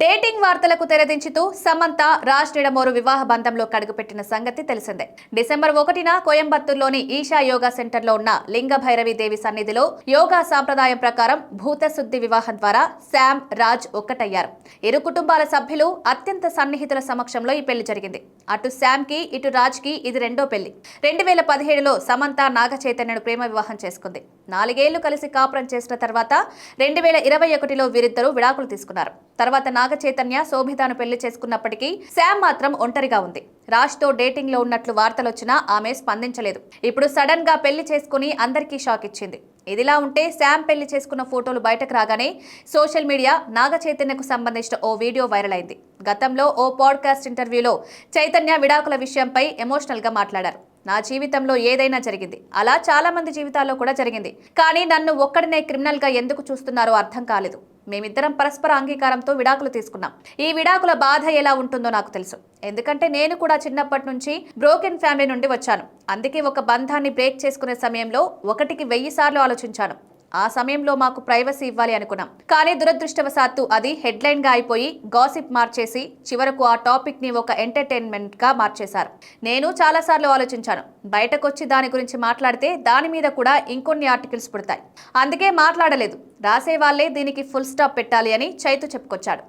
Dating వార్తలకు తెరదించుతూ సమంత రాజ్ నిడమోరు వివాహ బంధంలో కడుగుపెట్టిన సంగతి తెలిసిందే. డిసెంబర్ ఒకటిన కోయంబత్తూర్లోని ఈషా యోగా సెంటర్లో ఉన్న లింగ భైరవి దేవి సన్నిధిలో యోగా సాంప్రదాయం ప్రకారం భూత శుద్ధి వివాహం ద్వారా శామ్ రాజ్ ఒక్కటయ్యారు. ఇరు కుటుంబాల సభ్యులు అత్యంత సన్నిహితుల సమక్షంలో ఈ పెళ్ళి జరిగింది. అటు శామ్కి ఇటు రాజ్కి ఇది రెండో పెళ్ళి. రెండు వేల పదిహేడులో సమంత నాగ చైతన్యను ప్రేమ వివాహం చేసుకుంది. నాలుగేళ్ళు కలిసి కాపురం చేసిన తర్వాత రెండు వేల ఇరవై ఒకటిలో వీరిద్దరూ విడాకులు తీసుకున్నారు. తర్వాత నాగ చైతన్య శోభితాను పెళ్ళి చేసుకున్నప్పటికీ శామ్ మాత్రం ఒంటరిగా ఉంది. రాజ్తో డేటింగ్లో ఉన్నట్లు వార్తలు వచ్చినా ఆమె స్పందించలేదు. ఇప్పుడు సడన్గా పెళ్ళి చేసుకుని అందరికీ షాక్ ఇచ్చింది. ఇదిలా ఉంటే శామ్ పెళ్ళి చేసుకున్న ఫోటోలు బయటకు రాగానే సోషల్ మీడియా నాగ చైతన్యకు సంబంధించిన ఓ వీడియో వైరల్ అయింది. గతంలో ఓ పాడ్కాస్ట్ ఇంటర్వ్యూలో చైతన్య విడాకుల విషయంపై ఎమోషనల్గా మాట్లాడారు. నా జీవితంలో ఏదైనా జరిగింది. అలా చాలా మంది జీవితాల్లో కూడా జరిగింది. కానీ నన్ను ఒక్కడినే క్రిమినల్గా ఎందుకు చూస్తున్నారో అర్థం కాలేదు. మేమిద్దరం పరస్పర అంగీకారంతో విడాకులు తీసుకున్నాం. ఈ విడాకుల బాధ ఎలా ఉంటుందో నాకు తెలుసు. ఎందుకంటే నేను కూడా చిన్నప్పటి నుంచి బ్రోకెన్ ఫ్యామిలీ నుండి వచ్చాను. అందుకే ఒక బంధాన్ని బ్రేక్ చేసుకునే సమయంలో ఒకటికి వెయ్యి సార్లు ఆలోచించాను. ఆ సమయంలో మాకు ప్రైవసీ ఇవ్వాలి అనుకున్నాం. కానీ దురదృష్టవశాత్తు అది హెడ్లైన్గా అయిపోయి గాసిప్ మార్చేసి చివరకు ఆ టాపిక్ని ఒక ఎంటర్టైన్మెంట్గా మార్చేశారు. నేను చాలాసార్లు ఆలోచించాను బయటకొచ్చి దాని గురించి మాట్లాడితే దాని మీద కూడా ఇంకొన్ని ఆర్టికల్స్ పుడతాయి. అందుకే మాట్లాడలేదు రాసే వాళ్ళే దీనికి ఫుల్ స్టాప్ పెట్టాలి అని చైతు చెప్పుకొచ్చాడు.